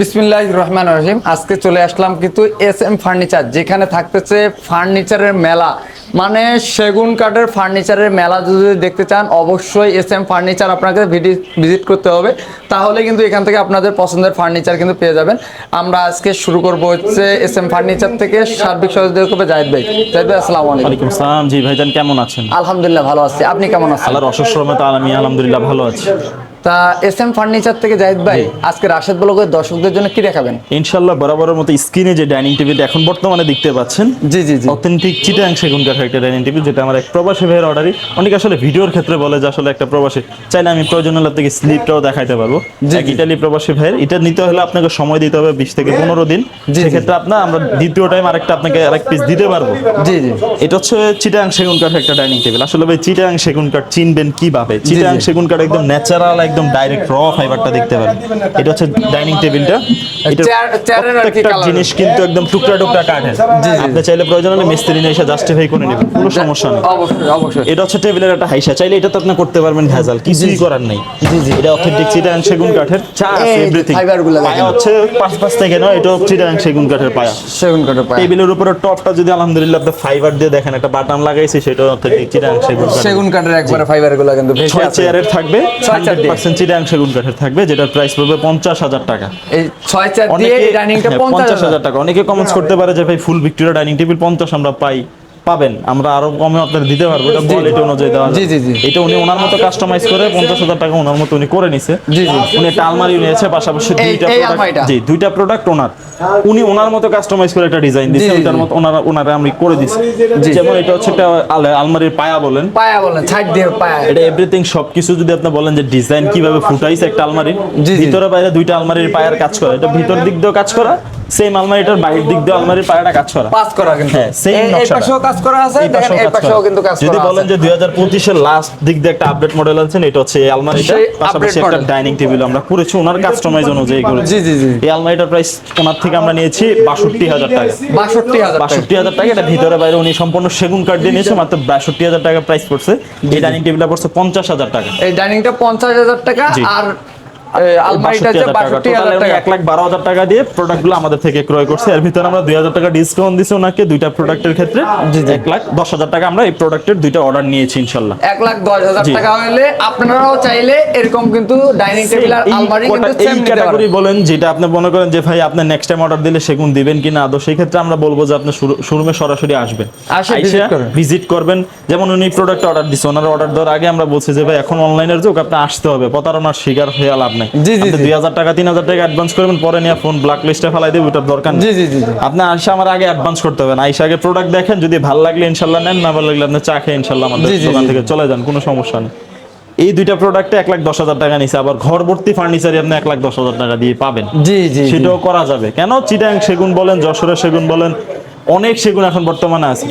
বিসমিল্লাহ রহমান রহিম। আজকে চলে আসলাম কিন্তু এস এম ফার্নিচার যেখানে থাকতেছে ফার্নিচারের মেলা। মানে সেগুন কাঠের ফার্নিচারের মেলা যদি দেখতে চান অবশ্যই এস এম ফার্নিচার আপনাকে ভিজিট করতে হবে। তাহলে কিন্তু এখান থেকে আপনাদের পছন্দের ফার্নিচার কিন্তু পেয়ে যাবেন। আমরা আজকে শুরু করব হচ্ছে এস এম ফার্নিচার থেকে সার্বিক সহযোগিতা করবে জাহিদ ভাই। জাহিদ ভাই আসসালামু আলাইকুম। ওয়ালাইকুম সালাম জি ভাইজান কেমন আছেন? আলহামদুলিল্লাহ ভালো আছি। আপনি কেমন আছেন? আল্লাহর অশেষ রহমতে আলহামদুলিল্লাহ ভালো আছি। তা এস এম ফার্নিচার থেকে জাহিদ ভাই আজকে রাশেদ ব্লগের দর্শকদের জন্য কি দেখাবেন? ইনশাল্লাহ বরাবরের মতো স্ক্রিনে যে ডাইনিং টেবিল এখন বর্তমানে দেখতে পাচ্ছেন জি জি জি। অথেন্টিক চিটাং সেগুন কাঠের একটা ডাইনিং টেবিল যেটা আমার এক প্রবাসী ভাইয়ের অর্ডারই। অনেকে আসলে ভিডিওর ক্ষেত্রে বলে যে আসলে একটা প্রবাসী চাইলে আমি প্রয়োজন হলে আপনাকে স্লিপটাও দেখাইতে পারব। এক ইটালি প্রবাসী ভাইয়ের এটা নিতে হলে আপনাকে সময় দিতে হবে বিশ থেকে পনেরো দিন। সেক্ষেত্রে আপনার আমরা দ্বিতীয় টাইম আরেকটা আপনাকে আরেক পিস দিতে পারব। জি জি। এটা হচ্ছে চিটাং সেগুন কাঠের একটা ডাইনিং টেবিল। আসলে ভাই চিটাং সেগুন কাঠ চিনবেন কীভাবে? চিটাং। সেগুন কাঠ একদম ন্যাচারাল একদম ডাইরেক্ট র ফাইবারটা দেখতে পাবেন এটা হচ্ছে ডাইনিং টেবিলটা এটা প্রত্যেকটা জিনিস কিন্তু একদম টুকরা টুকরা কাঠের। আপনি চাইলে প্রয়োজন হলে মিস্ত্রি নিয়ে এসে জাস্টিফাই করে নেবেন। কোনো সমস্যা নেই। অবশ্যই অবশ্যই। এটা হচ্ছে টেবিলের একটা হাইসা। চাইলে এটা তো আপনি করতে পারবেন ভেজাল কিছুই করার নেই। জি, জি। এটা অথেন্টিক চিটাং সেগুন কাঠের। চা যে এভরিথিং fiber গুলো দেখেন। পায়া হচ্ছে পাঁচ পাঁচ থেকে নয় এটা চিটাং সেগুন কাঠের পায়া। সেগুন কাঠের পায়া। টেবিলের উপরে টপটা যদি আলহামদুলিল্লাহ আপনি ফাইবার দিয়ে দেখেন একটা বাটাম লাগাইছি সেটা অথেন্টিক চিটাং সেগুন কাঠের। সেগুন কাঠের একবারে ফাইবারগুলো কিন্তু ভেসে আছে চেয়ারের থাকবে। পার্সেন্ট চিটাং সেগুন কাঠের থাকবে যেটার প্রাইস পড়বে পঞ্চাশ হাজার টাকা। এই ছয় চার দিয়ে ডাইনিংটা হ্যাঁ, পঞ্চাশ হাজার টাকা। অনেকে কমেন্টস করতে পারে যে ভাই ফুল ভিক্টোরিয়া ডাইনিং টেবিল পঞ্চাশ আমরা পাই। পাবেন আমরা আরও কমে আপনার দিতে পারব এটা কোয়ালিটি অনুযায়ী দেওয়া জি, জি, জি। এটা উনি ওনার মতো কাস্টমাইজ করে পঞ্চাশ হাজার টাকা ওনার মতো উনি করে নিছে জি, জি। উনি একটা আলমারি নিয়েছে পাশাপাশি দুইটা আলমারিটা? জি দুইটা প্রোডাক্ট ওনার উনি ওনার মতো কাস্টমাইজ করে একটা ডিজাইন ওটার জি। মতো ওনারা ওনারা আমি করে দিছি যেমন এটা হচ্ছে একটা আলমারির পায়া বলেন পায়া বলেন ছাইড দিয়ে পায়া এটা এভরিথিং সবকিছু যদি আপনি বলেন যে ডিজাইন কীভাবে ফুটাইছে একটা আলমারির জি। ভিতরে বাইরে দুইটা আলমারির পায়ার কাজ করা এটা ভিতর দিক দিয়েও কাজ করা সেম আলমারিটার বাইরের দিক দিয়ে আলমারির পায়াটা কাজ করা। পাস করা কিন্তু। হ্যাঁ, এই নকশাটা। পাশেও কাজ করা আছে দেখেন পাশেও এই কাজ পাশেও করা। কিন্তু কাজ যদি বলেন যে দুই হাজার পঁচিশের লাস্ট দিক দিয়ে একটা আপডেট মডেল আছেন এটা হচ্ছে এই আলমারিটা পাশাপাশি একটা ডাইনিং টেবিল আমরা করেছি ওনার কাস্টমাইজ অনুযায়ী করেছি। জি, জি, জি। এই আলমারিটার প্রাইস ওনার থেকে আমরা নিয়েছি বাষট্টি হাজার টাকা। বাষট্টি হাজার টাকা। টাকা এটা ভিতরে বাইরে উনি সম্পূর্ণ সেগুন কাঠ দিয়ে নিয়েছে মাত্র বাষট্টি হাজার টাকা প্রাইস পড়ছে। এই ডাইনিং টেবিলটা পড়ছে পঞ্চাশ হাজার টাকা। এই ডাইনিংটা পঞ্চাশ হাজার টাকা আর আলমারিটা যে বাষট্টি হাজার টাকা। এক লাখ বারো হাজার টাকা দিয়ে প্রোডাক্টগুলো আমাদের থেকে ক্রয় করছে। এর ভিতরে আমরা দুই হাজার টাকা ডিসকাউন্ট দিছি ওনাকে দুইটা প্রোডাক্টের ক্ষেত্রে। এক লাখ দশ হাজার টাকা আমরা এই প্রোডাক্টের দুইটা অর্ডার নিয়েছি ইনশাল্লাহ। এক লাখ দশ টাকা হলে আপনারাও চাইলে এরকম কিন্তু ডাইনিং টেবিল আর আলমারি কিন্তু সেম ক্যাটাগরি বলেন যেটা আপনি মনে করেন যে ভাই আপনি নেক্সট টাইম অর্ডার দিলে সেগুন দিবেন কিনা? আদৌ সেই ক্ষেত্রে আমরা বলব যে আপনি শোরুমে সরাসরি আসবেন। আসে ভিজিট করবেন। যেমন উনি প্রোডাক্ট অর্ডার দিচ্ছে ওনার অর্ডার দেওয়ার আগে আমরা বলছি যে ভাই এখন অনলাইনের যুগ আপনি আসতে হবে। প্রতারণার শিকার হয়ে লাভ নাই। জি, জি, জি। দুই হাজার টাকা তিন হাজার টাকা অ্যাডভান্স করবেন পরে নিয়ে ফোন ব্ল্যাক লিস্টে ফেলাই দেবে ওটার দরকার জি জি জি জি। আপনি আসে আমার আগে অ্যাডভান্স করতে হবে না। আইসা আগে প্রোডাক্ট দেখেন যদি ভালো লাগলে ইনশাল্লাহ নেন না ভালো লাগলে আপনি চা খেয়ে ইনশাল্লাহ আমাদের দোকান থেকে চলে যান কোনো সমস্যা নেই। এই দুইটা প্রোডাক্টে এক লাখ দশ হাজার টাকা নিছে আবার ঘর ভর্তি ফার্নিচারই আপনি এক লাখ দশ হাজার টাকা দিয়ে পাবেন। জি জি জি। সেটাও করা যাবে। কেন? চিটাং সেগুন বলেন যশোরের সেগুন বলেন অনেক সেগুন এখন বর্তমানে আছে।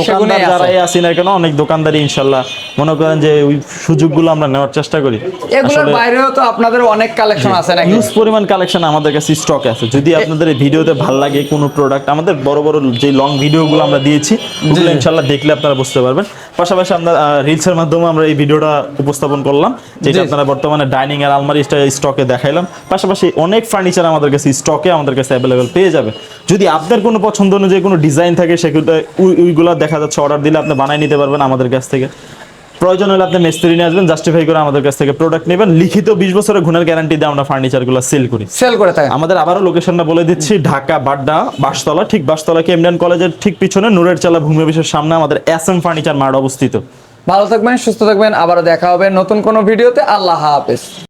দোকানদার যারাই আছি না কেন অনেক দোকানদারই ইনশাল্লাহ মনে করেন যে ওই সুযোগগুলো আমরা নেওয়ার চেষ্টা করি। এগুলোর বাইরেও তো আপনাদের অনেক কালেকশন আছে নাকি? হিউজ পরিমাণ কালেকশন আমাদের কাছে স্টক আছে। যদি আপনাদের এই ভিডিওতে ভালো লাগে কোনো প্রোডাক্ট আমাদের বড় বড় যে লং ভিডিওগুলো আমরা দিয়েছি ওগুলো ইনশাল্লাহ দেখলে আপনারা বুঝতে পারবেন। পাশাপাশি আমরা রিলসের মাধ্যমে আমরা এই ভিডিওটা উপস্থাপন করলাম যেটা আপনারা বর্তমানে ডাইনিং আর আলমারি স্টকে দেখাইলাম। পাশাপাশি অনেক ফার্নিচার আমাদের কাছে স্টকে আমাদের কাছে অ্যাভেলেবেল পেয়ে যাবে। যদি আপনার কোনো পছন্দ অনুযায়ী কোনো ডিজাইন থাকে সেগুলো ওই- ওইগুলো দেখা যাচ্ছে অর্ডার দিলে আপনি বানাই নিতে পারবেন আমাদের কাছ থেকে। প্রয়োজন হলে আপনি মিস্ত্রি নিয়ে আসবেন জাস্টিফাই করে আমাদের কাছ থেকে প্রোডাক্ট নেবেন। লিখিত বিশ বছরের গুণের গ্যারান্টি দিয়ে আমরা ফার্নিচারগুলো সেল করি। সেল করে থাকি আমাদের আবারও লোকেশনটা বলে দিচ্ছি ঢাকা বাড্ডা বাসতলা ঠিক বাসতলা কেমডান কলেজের ঠিক পিছনে? নুরের চালা ভূমি অফিসের সামনে আমাদের এস এম ফার্নিচার মার্ট অবস্থিত। ভালো থাকবেন সুস্থ থাকবেন আবারও দেখা হবে নতুন কোনো ভিডিওতে। আল্লাহ হাফেজ।